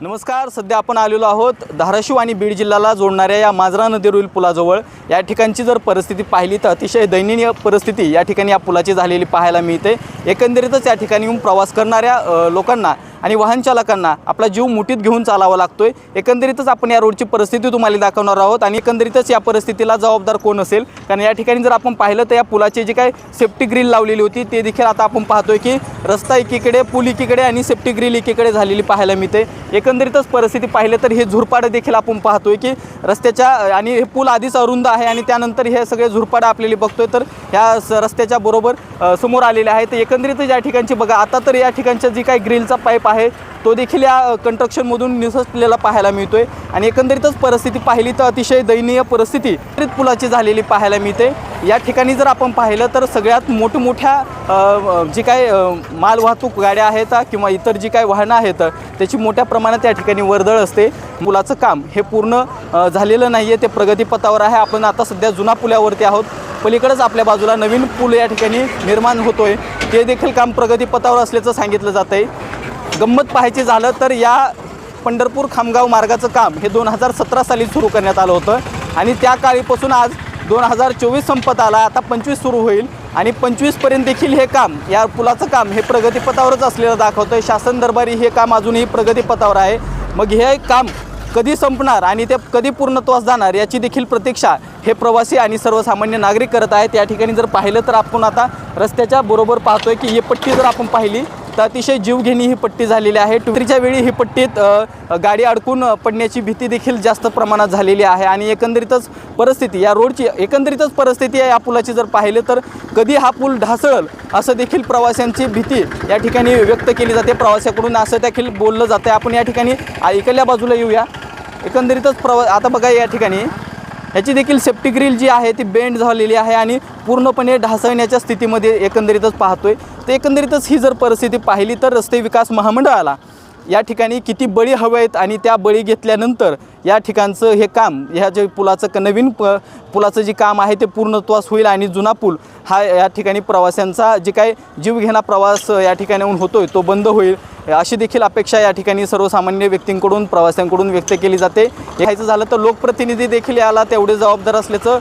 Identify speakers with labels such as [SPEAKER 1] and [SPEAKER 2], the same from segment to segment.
[SPEAKER 1] नमस्कार सध्या आपण आलेलो आहोत धाराशिव आणि बीड जिल्ह्याला जोडणाऱ्या या मांजरा नदीवरील पुलाजवळ. या ठिकाणची जर परिस्थिती पाहिली तर अतिशय दयनीय परिस्थिती या ठिकाणी या पुलाची झालेली पाहायला मिळते. एकंदरीतच या ठिकाणी येऊन प्रवास करणाऱ्या लोकांना आणि वाहन चालकांना आपला जीव मुठीत घेऊन चालावा लागतोय. एकंदरीतच आपण या रोडची परिस्थिती तुम्हाला दाखवणार आहोत आणि एकंदरीतच या परिस्थितीला जबाबदार कोण असेल? कारण या ठिकाणी जर आपण पाहिलं तर या पुलाची जी काय सेफ्टी ग्रिल लावलेली होती ते देखील आता आपण पाहतोय की रस्ता एकीकडे पूल एकीकडे आणि सेफ्टी ग्रिल एकीकडे झालेली पाहायला मिळते. एकंदरीतच परिस्थिती पाहिलं तर हे झुरपाडं देखील आपण पाहतोय की रस्त्याच्या आणि हे पूल आधीच अरुंद आहे आणि त्यानंतर हे सगळे झुरपाडं आपल्याला बघतोय. तर ह्या स- रस्त्याच्या बरोबर समोर आलेले आहे. तर एकंदरीतच या ठिकाणची बघा आता तर या ठिकाणच्या जी काही ग्रिलचा पाईप आहे. तो देखील या कंस्ट्रक्शनमधून निसटलेला पाहायला मिळतोय. आणि एकंदरीतच परिस्थिती पाहिली तर अतिशय दयनीय परिस्थिती त्वरित पुलाची झालेली पाहायला मिळते. या ठिकाणी जर आपण पाहिलं तर सगळ्यात मोठमोठ्या जी काय मालवाहतूक गाड्या आहेत किंवा इतर जी काय वाहनं आहेत त्याची मोठ्या प्रमाणात या ठिकाणी वर्दळ असते. पुलाचं काम हे पूर्ण झालेलं नाही आहे ते प्रगतीपथावर आहे. आपण आता सध्या जुना पुलावरती आहोत. पलीकडेच आपल्या बाजूला नवीन पूल या ठिकाणी निर्माण होतोय. ते देखील काम प्रगतीपथावर असल्याचं सांगितलं जात आहे गंमत पाहायची झालं तर या पंढरपूर खामगाव मार्गाचं काम हे दोन हजार सतरा साली सुरू करण्यात आलं होतं. आणि त्या काळीपासून आज दोन हजार चोवीस संपत आला. आता पंचवीस सुरू होईल. आणि पंचवीसपर्यंत देखील हे काम या पुलाचं काम हे प्रगतीपथावरच असलेलं दाखवतं आहे शासन दरबारी हे काम अजूनही प्रगतीपथावर आहे. मग हे काम कधी संपणार आणि ते कधी पूर्णत्वास जाणार याची देखील प्रतीक्षा हे प्रवासी आणि सर्वसामान्य नागरिक करत आहेत. या ठिकाणी जर पाहिलं तर आपण आता रस्त्याच्या बरोबर पाहतोय की ही पट्टी जर आपण पाहिली तर अतिशय जीवघेणी ही पट्टी झालेली आहे. टुरीच्या वेळी ही पट्टीत गाडी अडकून पडण्याची भीती देखील जास्त प्रमाणात झालेली आहे आणि एकंदरीतच परिस्थिती या रोडची एकंदरीतच परिस्थिती आहे या पुलाची जर पाहिलं तर कधी हा पूल ढासळल असं देखील प्रवाशांची भीती या ठिकाणी व्यक्त केली जाते. प्रवाशाकडून असं देखील बोललं जातं आपण या ठिकाणी ऐकल्या बाजूला येऊया. एकंदरीतच प्रवा आता बघा या ठिकाणी. ह्याची देखील सेफ्टी ग्रिल जी आहे ती बेंड झालेली आहे आणि पूर्णपणे ढासळण्याच्या स्थितीमध्ये एकंदरीतच पाहतोय. तर एकंदरीतच ही जर परिस्थिती पाहिली तर रस्ते विकास महामंडळाला या ठिकाणी किती बळी हवे आहेत आणि त्या बळी घेतल्यानंतर या ठिकाणचं हे काम ह्या जे पुलाचं क- नवीन प पुलाचं जे काम आहे ते पूर्णत्वास होईल आणि जुना पूल हा या ठिकाणी प्रवाशांचा जे काही जीवघेणा प्रवास या ठिकाणाहून आहे तो बंद होईल. अशी देखील अपेक्षा या ठिकाणी सर्वसामान्य व्यक्तींकडून प्रवाशांकडून व्यक्त केली जाते. यायचं झालं तर लोकप्रतिनिधी देखील याला तेवढे जबाबदार असल्याचं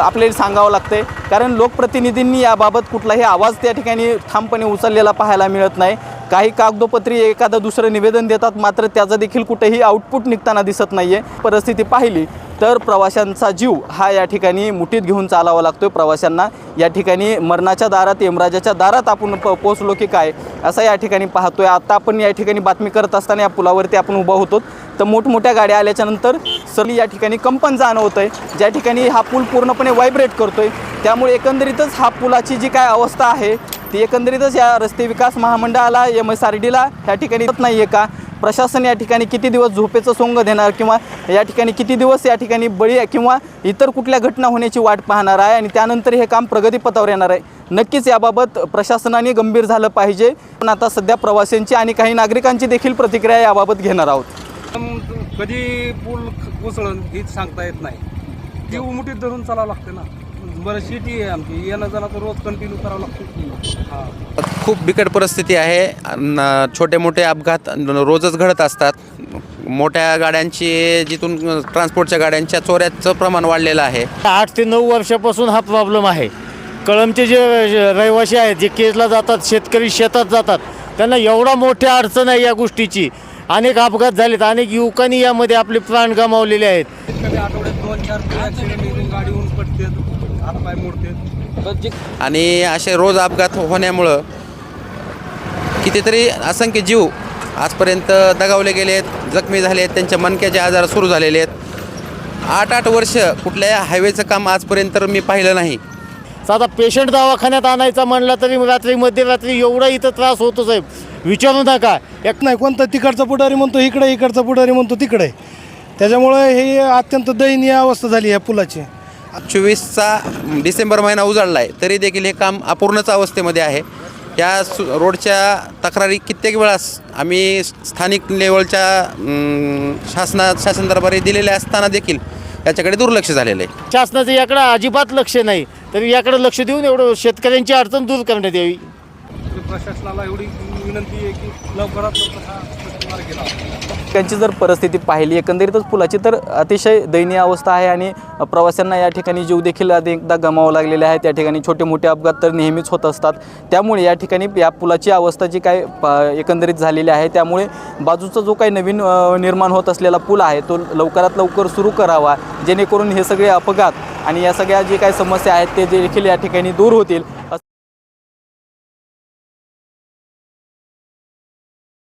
[SPEAKER 1] आपल्याला सांगावं लागतंय. कारण लोकप्रतिनिधींनी याबाबत कुठलाही आवाज त्या ठिकाणी ठामपणे उचललेला पाहायला मिळत नाही. काही कागदोपत्री एखादं दुसरं निवेदन देतात मात्र त्याचं देखील कुठेही आउटपुट निघताना दिसत नाही आहे परिस्थिती पाहिली तर प्रवाशांचा जीव हा या ठिकाणी मुठीत घेऊन चालावा लागतोय. प्रवाशांना या ठिकाणी मरणाच्या दारात यमराजाच्या दारात आपण प पोचलो की काय असं या ठिकाणी पाहतोय. आता आपण या ठिकाणी बातमी करत असताना या पुलावरती आपण उभा होतो. तर मोठमोठ्या गाड्या आल्याच्यानंतर सली या ठिकाणी कंपन जाणवतं आहे ज्या ठिकाणी हा पूल पूर्णपणे व्हायब्रेट करतोय. त्यामुळे एकंदरीतच हा पुलाची जी काय अवस्था आहे ती एकंदरीतच या रस्ते विकास महामंडळाला एम एस आर डीला या ठिकाणी येत नाही आहे का? प्रशासन या ठिकाणी किती दिवस झोपेचं सोंग देणार किंवा या ठिकाणी किती दिवस या ठिकाणी बळी किंवा इतर कुठल्या घटना होण्याची वाट पाहणार आहे आणि त्यानंतर हे काम प्रगतीपथावर येणार आहे. नक्कीच याबाबत प्रशासनाने गंभीर झालं पाहिजे. पण आता सध्या प्रवाशांची आणि काही नागरिकांची देखील प्रतिक्रिया याबाबत घेणार आहोत.
[SPEAKER 2] कधी पूल कोसळून हीच सांगता येत नाही. ती उमुटीत धरून चालावं लागते ना. बरं सिटी आहे आमची. येणं जाणं तर रोज कंटिन्यू करावं लागतं. हां.
[SPEAKER 3] खूप बिकट परिस्थिती आहे. छोटे मोठे अपघात रोजच घडत असतात. मोठ्या गाड्यांची जिथून ट्रान्सपोर्टच्या गाड्यांच्या चोऱ्याचं प्रमाण वाढलेलं आहे.
[SPEAKER 4] आठ ते नऊ वर्षापासून हा प्रॉब्लेम आहे. कळमचे जे रहिवासी आहेत जे केजला जातात शेतकरी शेतात जातात त्यांना एवढा मोठ्या अडचण आहे या गोष्टीची. अनेक अपघात झालेत. अनेक युवकांनी यामध्ये आपले प्राण गमावलेले आहेत.
[SPEAKER 2] आठवड्यात दोन चार ॲक्सिडेंट गाडी पडते हातपाय मोडते
[SPEAKER 3] आणि असे रोज अपघात होण्यामुळं कितीतरी असंख्य जीव आजपर्यंत दगावले गेले आहेत जखमी झाले आहेत त्यांच्या मणक्याचे आजार सुरू झालेले आहेत. आठ आठ वर्ष कुठल्याही हायवेचं काम आजपर्यंत तर मी पाहिलं नाही.
[SPEAKER 4] साधा पेशंट दवाखान्यात आणायचा म्हणला तरी रात्री मध्यरात्री एवढा इथं त्रास होतो साहेब. विचारू नका.
[SPEAKER 5] एक नाही कोणता तिकडचा पुढारी म्हणतो इकडे इकडचा पुढारी म्हणतो तिकडे. त्याच्यामुळे ही अत्यंत दयनीय अवस्था झाली या पुलाची.
[SPEAKER 3] चोवीसचा डिसेंबर महिना उजाडला आहे तरी देखील हे काम अपूर्णच अवस्थेमध्ये आहे. या सु रोडच्या तक्रारी कित्येक वेळास आम्ही स्थानिक लेवलच्या शासना शासन दरबारी दिलेल्या असताना देखील याच्याकडे दुर्लक्ष झालेलं आहे.
[SPEAKER 4] शासनाचं याकडं अजिबात लक्ष नाही तरी याकडे लक्ष देऊन एवढं शेतकऱ्यांची अडचण दूर करण्यात यावी.
[SPEAKER 2] प्रशासनाला एवढी विनंती आहे की लवकरात लवकर
[SPEAKER 1] त्यांची जर परिस्थिती पाहिली एकंदरीतच पुलाची तर अतिशय दयनीय अवस्था आहे आणि प्रवाशांना या ठिकाणी जीव देखील अनेकदा गमावं लागलेले आहे त्या ठिकाणी छोटे मोठे अपघात तर नेहमीच होत असतात. त्यामुळे या ठिकाणी या पुलाची अवस्था जी काय एकंदरीत झालेली आहे त्यामुळे बाजूचा जो काही नवीन निर्माण होत असलेला पूल आहे तो लवकरात लवकर सुरू करावा जेणेकरून हे सगळे अपघात आणि या सगळ्या जे काही समस्या आहेत ते देखील या ठिकाणी दूर होतील.